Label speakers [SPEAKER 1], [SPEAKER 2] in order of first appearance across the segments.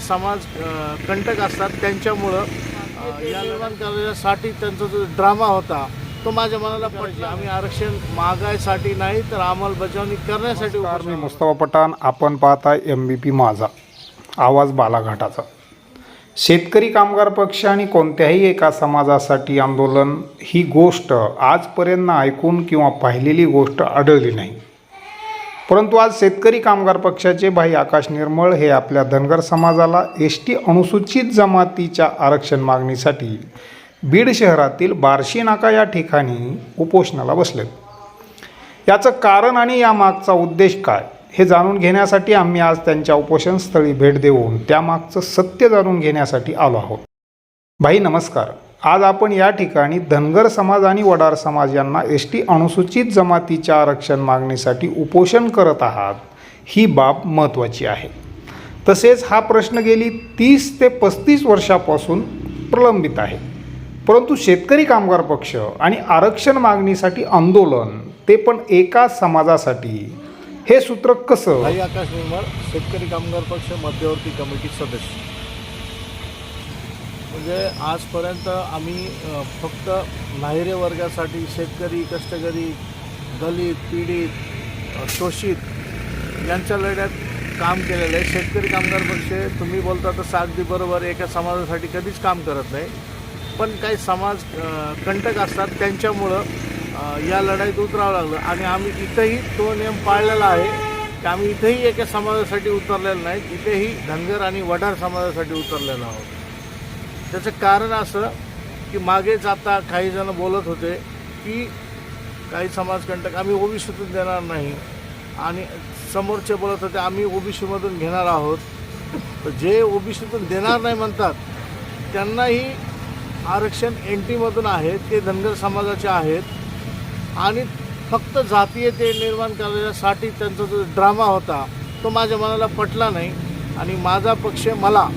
[SPEAKER 1] समाज अ, कंटक असतात त्यांच्यामुळं या निर्माण करण्यासाठी त्यांचा जो ड्रामा होता तो माझ्या मनाला पडला. आम्ही आरक्षण मागायसाठी नाही तर अंमलबजावणी करण्यासाठी
[SPEAKER 2] मी मुस्तफा पठाण. आपण पाहताय एम बी पी माझा. आवाज बालाघाटाचा. शेतकरी कामगार पक्ष आणि कोणत्याही एका समाजासाठी आंदोलन ही गोष्ट आजपर्यंत ऐकून किंवा पाहिलेली गोष्ट आढळली नाही. परंतु आज शेतकरी कामगार पक्षाचे भाई आकाश निर्मळ हे आपल्या धनगर समाजाला एस टी अनुसूचित जमातीच्या आरक्षण मागणीसाठी बीड शहरातील बार्शी नाका या ठिकाणी उपोषणाला बसलेत. याचं कारण आणि या मागचा उद्देश काय हे जाणून घेण्यासाठी आम्ही आज त्यांच्या उपोषणस्थळी भेट देऊन त्यामागचं सत्य जाणून घेण्यासाठी आलो आहोत. भाई नमस्कार. आज आपण या ठिकाणी धनगर समाज आणि वडार समाज यांना एस टी अनुसूचित जमातीच्या आरक्षण मागणीसाठी उपोषण करत आहात ही बाब महत्त्वाची आहे. तसेच हा प्रश्न गेली तीस ते पस्तीस वर्षापासून प्रलंबित आहे. परंतु शेतकरी कामगार पक्ष आणि आरक्षण मागणीसाठी आंदोलन ते पण एका समाजासाठी. हे सूत्र कसं?
[SPEAKER 1] आकाश निर्मळ शेतकरी कामगार पक्ष मध्यवर्ती कमिटी सदस्य. म्हणजे आजपर्यंत आम्ही फक्त नाहिरे वर्गासाठी शेतकरी कष्टकरी दलित पीडित शोषित यांच्या लढ्यात काम केलेलं आहे. शेतकरी कामगार पक्ष तुम्ही बोलता तर अगदी बरोबर एका समाजासाठी कधीच काम करत नाही. पण काही समाज कंटक असतात त्यांच्यामुळं या लढाईत उतरावं लागलं. आणि आम्ही इथंही तो नियम पाळलेला आहे की आम्ही इथेही एका समाजासाठी उतरलेलं नाही इथेही धनगर आणि वडार समाजासाठी उतरलेलो आहोत. त्याचं कारण असं की मागेच आता काही जण बोलत होते की काही समाजकंटक आम्ही ओबीसीतून देणार नाही. आणि समोरचे बोलत होते आम्ही ओबीसीमधून घेणार आहोत. तर जे ओबीसीतून देणार नाही म्हणतात त्यांनाही आरक्षण एन टीमधून आहेत ते धनगर समाजाचे आहेत. आणि फक्त जातीय ते निर्माण करण्यासाठी त्यांचा जो ड्रामा होता तो माझ्या मनाला पटला नाही. आणि माझा पक्ष मला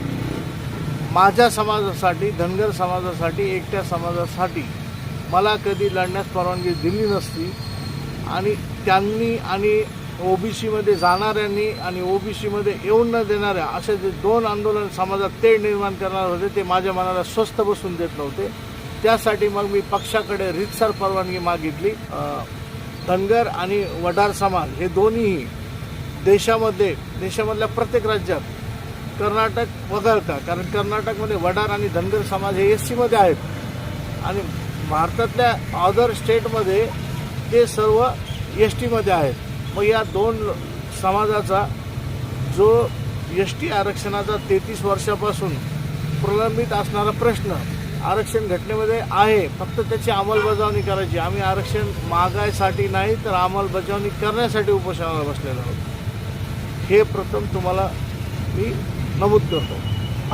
[SPEAKER 1] माझ्या समाजासाठी धनगर समाजासाठी एकट्या समाजासाठी मला कधी लढण्यास परवानगी दिली नसती. आणि त्यांनी आणि ओबीसीमध्ये जाणाऱ्यांनी आणि ओबीसीमध्ये येऊन न देणाऱ्या असे जे दोन आंदोलन समाजात ते निर्माण करणार होते ते माझ्या मनाला स्वस्थ बसून देत नव्हते. त्यासाठी मग मी पक्षाकडे रितसर परवानगी मागितली. धनगर आणि वडार समाज हे दोन्हीही देशामध्ये देशामधल्या प्रत्येक राज्यात कर्नाटक वगळता. कारण कर्नाटकमध्ये वडार आणि धनगर समाज हे एस सीमध्ये आहेत. आणि भारतातल्या अदर स्टेटमध्ये ते सर्व एस टीमध्ये आहेत. मग या दोन समाजाचा जो एस टी आरक्षणाचा तेहतीस वर्षापासून प्रलंबित असणारा प्रश्न आरक्षण घटनेमध्ये आहे. फक्त त्याची अंमलबजावणी करायची. आम्ही आरक्षण मागायसाठी नाही तर अंमलबजावणी करण्यासाठी उपोषणाला बसलेलो आहोत. हे प्रथम तुम्हाला मी नमूद करतो.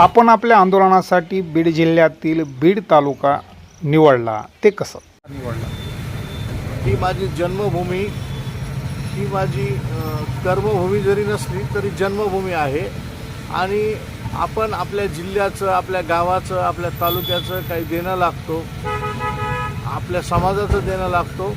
[SPEAKER 2] आपण आपल्या आंदोलनासाठी बीड जिल्ह्यातील बीड तालुका निवडला. ते कसं? निवडला.
[SPEAKER 1] ही माझी जन्मभूमी ही माझी कर्मभूमी जरी नसली तरी जन्मभूमी आहे. आणि आपण आपल्या जिल्ह्याचं आपल्या गावाचं आपल्या तालुक्याचं काही देणं लागतो आपल्या समाजाचं देणं लागतो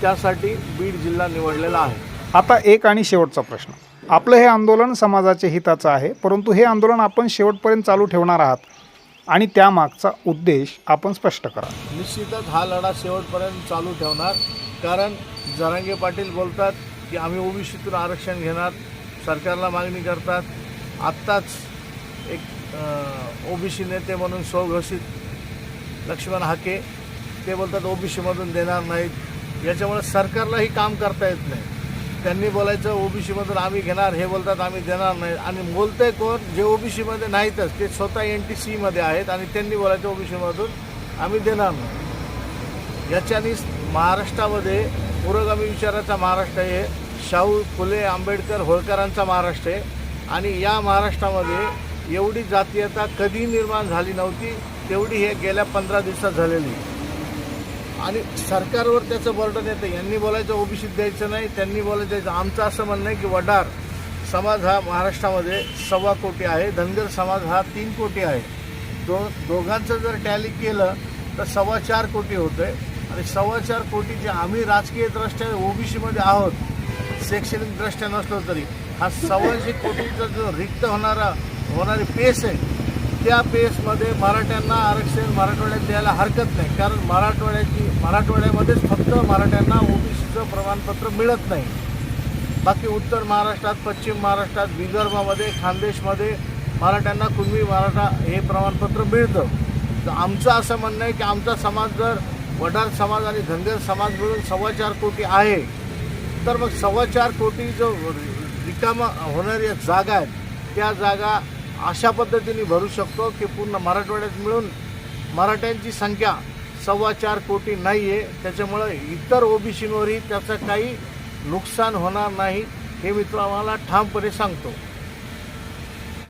[SPEAKER 1] त्यासाठी बीड जिल्हा निवडलेला आहे.
[SPEAKER 2] आता एक आणि शेवटचा प्रश्न. आपलं हे आंदोलन समाजाच्या हिताचं आहे परंतु हे आंदोलन आपण शेवटपर्यंत चालू ठेवणार आहात आणि त्यामागचा उद्देश आपण स्पष्ट करा.
[SPEAKER 1] निश्चितच हा लढा शेवटपर्यंत चालू ठेवणार कारण जरांगे पाटील बोलतात की आम्ही ओबीसीतून आरक्षण घेणार सरकारला मागणी करतात. आत्ताच एक ओबीसी नेते म्हणून स्वघोषित लक्ष्मण हाके ते बोलतात ओबीसीमधून देणार नाहीत. याच्यामुळे सरकारलाही काम करता येत नाही. त्यांनी बोलायचं ओबीसीमधून आम्ही घेणार हे बोलतात आम्ही देणार नाही. आणि बोलतंय कोण? जे ओबीसीमध्ये नाहीतच ते स्वतः एन टी सीमध्ये आहेत आणि त्यांनी बोलायचं ओबीसीमधून आम्ही देणार नाही. याच्यानी महाराष्ट्रामध्ये पुरोगामी विचाराचा महाराष्ट्र आहे. शाहू फुले आंबेडकर होळकरांचा महाराष्ट्र आहे. आणि या महाराष्ट्रामध्ये एवढी जातीयता कधी निर्माण झाली नव्हती तेवढी हे गेल्या पंधरा दिवसात झालेली. आहे. आणि सरकारवर त्याचं बर्डन येतं. यांनी बोलायचं ओबीसीत द्यायचं नाही त्यांनी बोलायचं द्यायचं. आमचं असं म्हणणं आहे की वडार समाज हा महाराष्ट्रामध्ये सव्वा कोटी आहे. धनगर समाज हा तीन कोटी आहे. दो दोघांचं जर टॅली केलं तर सव्वा चार कोटी होतं आहे आणि सव्वा चार कोटीचे आम्ही राजकीय दृष्ट्या ओबीसीमध्ये आहोत शैक्षणिक दृष्ट्या नसलो तरी हा सव्वाशे कोटीचा जो रिक्त होणारा होणारी पेस आहे त्या पेसमध्ये मराठ्यांना आरक्षण मराठवाड्यात द्यायला हरकत नाही. कारण मराठवाड्याची मराठवाड्यामध्येच फक्त मराठ्यांना ओबीसीचं प्रमाणपत्र मिळत नाही. बाकी उत्तर महाराष्ट्रात पश्चिम महाराष्ट्रात विदर्भामध्ये खानदेशमध्ये मराठ्यांना कुणबी मराठा हे प्रमाणपत्र मिळतं. तर आमचं असं म्हणणं आहे की आमचा समाज जर वडार समाज आणि धनगर समाज मिळून सव्वा चार कोटी आहे तर मग सव्वा चार कोटी जो रिकामा होणाऱ्या जागा आहेत त्या जागा अशा पद्धतीने भरू शकतो की पूर्ण मराठवाड्यात मिळून मराठ्यांची संख्या सव्वा चार कोटी नाही आहे त्याच्यामुळं इतर ओबीसींवरही त्याचं काही नुकसान होणार नाही हे मी आम्हाला ठामपणे सांगतो.